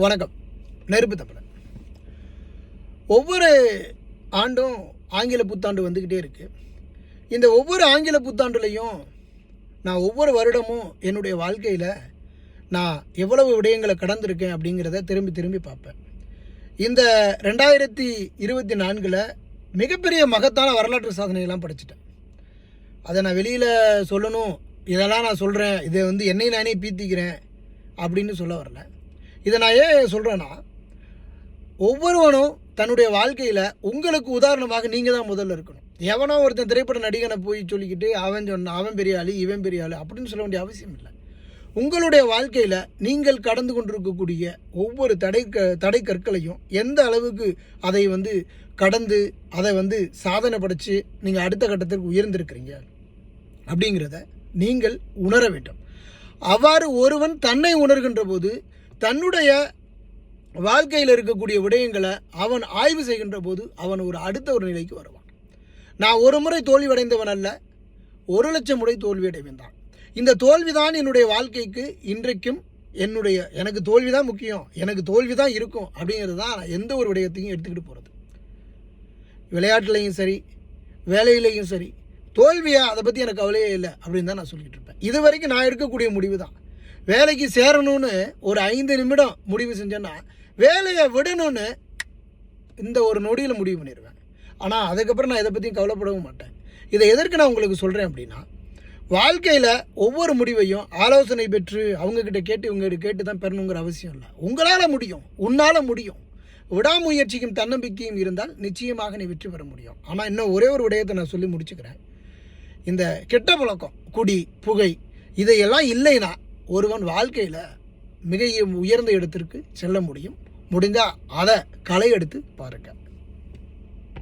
வணக்கம். நெருப்பு தமிழன் ஒவ்வொரு ஆண்டும் ஆங்கில புத்தாண்டு வந்துக்கிட்டே இருக்குது இந்த ஒவ்வொரு ஆங்கில புத்தாண்டுலையும் நான் ஒவ்வொரு வருடமும் என்னுடைய வாழ்க்கையில் நான் எவ்வளவு விடயங்களை கடந்திருக்கேன் அப்படிங்கிறத திரும்பி திரும்பி பார்ப்பேன். இந்த ரெண்டாயிரத்தி இருபத்தி நான்கில் மிகப்பெரிய மகத்தான வரலாற்று சாதனைகள்லாம் படிச்சிட்டேன். அதை நான் வெளியில் சொல்லணும் இதெல்லாம் நான் சொல்கிறேன் இதை வந்து என்னை நானே பீத்திக்கிறேன் அப்படின்னு சொல்ல வரல. இதை நான் ஏன் சொல்கிறேன்னா ஒவ்வொருவனும் தன்னுடைய வாழ்க்கையில் உங்களுக்கு உதாரணமாக நீங்கள் தான் முதல்ல இருக்கணும். எவனோ ஒருத்தன் திரைப்பட நடிகனை போய் சொல்லிக்கிட்டு அவன் சொன்ன அவன் பெரிய ஆள் இவன் பெரிய ஆள் அப்படின்னு சொல்ல வேண்டிய அவசியம் இல்லை. உங்களுடைய வாழ்க்கையில் நீங்கள் கடந்து கொண்டிருக்கக்கூடிய ஒவ்வொரு தடை க தடை கற்களையும் எந்த அளவுக்கு அதை வந்து கடந்து அதை வந்து சாதனை படைத்து நீங்கள் அடுத்த கட்டத்திற்கு உயர்ந்திருக்கிறீங்க அப்படிங்கிறத நீங்கள் உணர வேண்டும். அவ்வாறு ஒருவன் தன்னை உணர்கின்ற போது தன்னுடைய வாழ்க்கையில் இருக்கக்கூடிய விடயங்களை அவன் ஆய்வு செய்கின்ற போது அவன் ஒரு அடுத்த ஒரு நிலைக்கு வருவான். நான் ஒரு முறை தோல்வியடைந்தவன் அல்ல ஒரு லட்சம் முறை தோல்வியடைவன் தான். இந்த தோல்விதான் என்னுடைய வாழ்க்கைக்கு இன்றைக்கும் என்னுடைய எனக்கு தோல்வி தான் முக்கியம் எனக்கு தோல்வி தான் இருக்கும் அப்படிங்கிறது தான் எந்த ஒரு விடயத்தையும் எடுத்துக்கிட்டு போகிறது விளையாட்டுலையும் சரி வேலையிலையும் சரி தோல்வியா அதை பற்றி எனக்கு கவலையே இல்லை அப்படின்னு தான் நான் சொல்லிகிட்டு இருப்பேன். இது வரைக்கும் நான் எடுக்கக்கூடிய முடிவு தான் வேலைக்கு சேரணும்னு ஒரு ஐந்து நிமிடம் முடிவு செஞ்சேன்னா வேலையை விடணும்னு இந்த ஒரு நொடியில் முடிவு பண்ணிடுவேன் ஆனால் அதுக்கப்புறம் நான் இதை பற்றியும் கவலைப்படவும் மாட்டேன். இதை எதற்கு நான் உங்களுக்கு சொல்கிறேன் அப்படின்னா வாழ்க்கையில் ஒவ்வொரு முடிவையும் ஆலோசனை பெற்று அவங்கக்கிட்ட கேட்டு இவங்ககிட்ட கேட்டு தான் பெறணுங்கிற அவசியம் இல்லை. உங்களால் முடியும். உன்னால் முடியும். விடாமுயற்சிக்கும் தன்னம்பிக்கையும் இருந்தால் நிச்சயமாக நீ வெற்றி பெற முடியும். ஆனால் இன்னும் ஒரே ஒரு விடயத்தை நான் சொல்லி முடிச்சுக்கிறேன். இந்த கெட்ட பழக்கம் குடி புகை இதையெல்லாம் இல்லைன்னா ஒருவன் வாழ்க்கையில் மிக உயர்ந்த இடத்திற்கு செல்ல முடியும். முடிஞ்சால் அதை களை எடுத்து பாருங்கள்